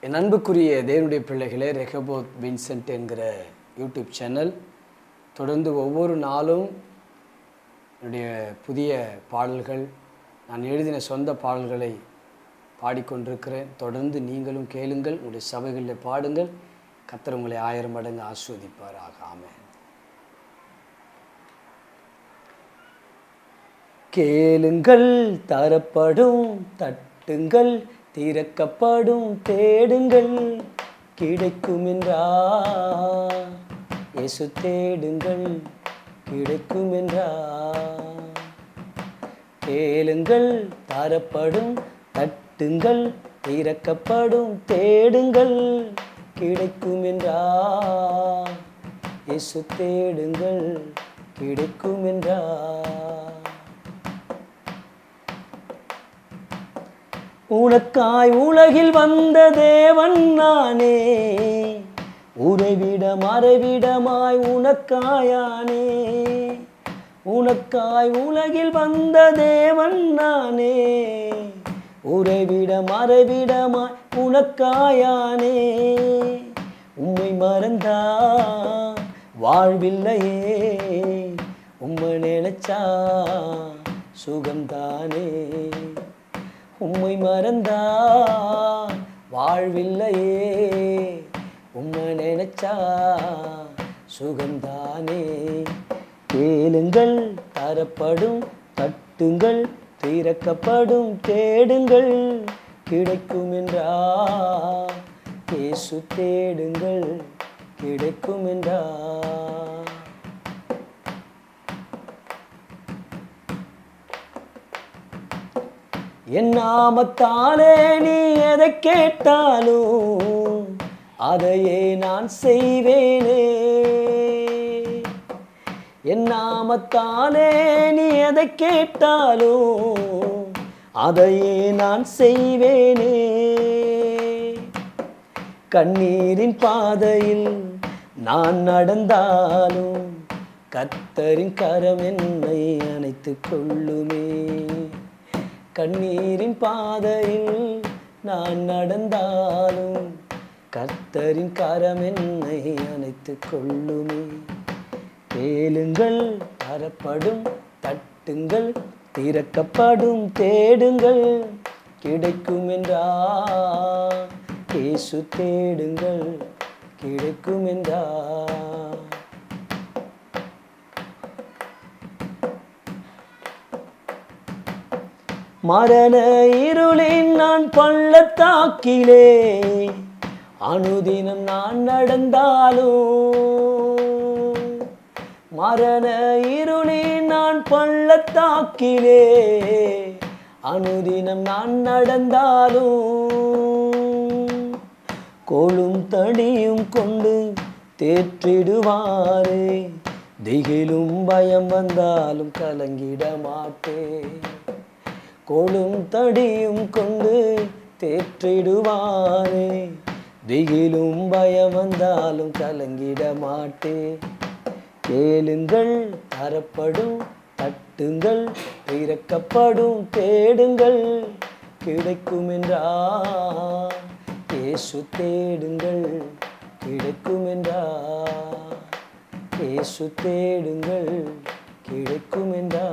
என் அன்புக்குரிய தேவனுடைய பிள்ளைகளே ரெகபோத் வின்சென்ட் என்கிற யூடியூப் சேனல் தொடர்ந்து ஒவ்வொரு நாளும் என்னுடைய புதிய பாடல்கள் நான் எழுதின சொந்த பாடல்களை பாடிக்கொண்டிருக்கிறேன். தொடர்ந்து நீங்களும் கேளுங்கள் உங்களுடைய சபைகளில் பாடுங்கள். கத்தர் உங்களை ஆயிரம் மடங்கு ஆஸ்வதிப்பாராக ஆமென். கேளுங்கள் தரப்படும் தட்டுங்கள் திறக்கப்படும் தேடுங்கள் கிடைக்கும் என்றா இயேசு தேடுங்கள் கிடைக்கும் என்றா கேளுங்கள் தரப்படும் தட்டுங்கள் திறக்கப்படும் தேடுங்கள் கிடைக்கும் என்றா இயேசு தேடுங்கள் கிடைக்கும் என்றா உனக்காய் உலகில் வந்த தேவன் நானே. உறைவிட மறைவிடமாய் உனக்காயானே. உனக்காய் உலகில் வந்த தேவன் நானே. உறைவிட மறைவிடமாய் உனக்காயானே. உம்மை மறந்தா வாழ்வில்லையே. உம்மை நினைச்சா சுகம்தானே. உம்மை மறந்தா வாழ்வில்லையே உம்மை நினைச்சா சுகம்தானே. கேளுங்கள் தரப்படும் தட்டுங்கள் திறக்கப்படும் தேடுங்கள் கிடைக்கும் என்றா இயேசு தேடுங்கள் கிடைக்கும் என்றா என் நாமத்தாலே நீ எதை கேட்டாலும் அதையே நான் செய்வேனே. என் நாமத்தாலே நீ எதை கேட்டாலும் அதையே நான் செய்வேனே. கண்ணீரின் பாதையில் நான் நடந்தாலும் கத்தரின் கரம் என்னை அணைத்துக் கொள்ளுமே. கண்ணீரின் பாதையில் நான் நடந்தாலும் கர்த்தரின் கரம் என்னை அணைத்துக் கொள்ளுமே. கேளுங்கள் தரப்படும் தட்டுங்கள் திறக்கப்படும் தேடுங்கள் கிடைக்கும் என்றா கேசு தேடுங்கள் கிடைக்கும் என்றா மரண இருளின் நான் பள்ளத்தாக்கிலே அனுதினம் நான் நடந்தாலும். மரண இருளின் நான் பள்ளத்தாக்கிலே அனுதினம் நான் நடந்தாலும். கோளும் தடியும் கொண்டு தேற்றிடுவாரே திகிலும் பயம் வந்தாலும் கலங்கிட மாட்டேன். கோலும் தடியும் கொண்டு தேற்றிடுவானே. திகிலும் பயம் வந்தாலும் கலங்கிட மாட்டே. கேளுங்கள் தரப்படும் தட்டுங்கள் திறக்கப்படும் தேடுங்கள். கிடைக்கும் என்றா இயேசு தேடுங்கள் கிடைக்கும் என்றா இயேசு தேடுங்கள் கிடைக்கும் என்றா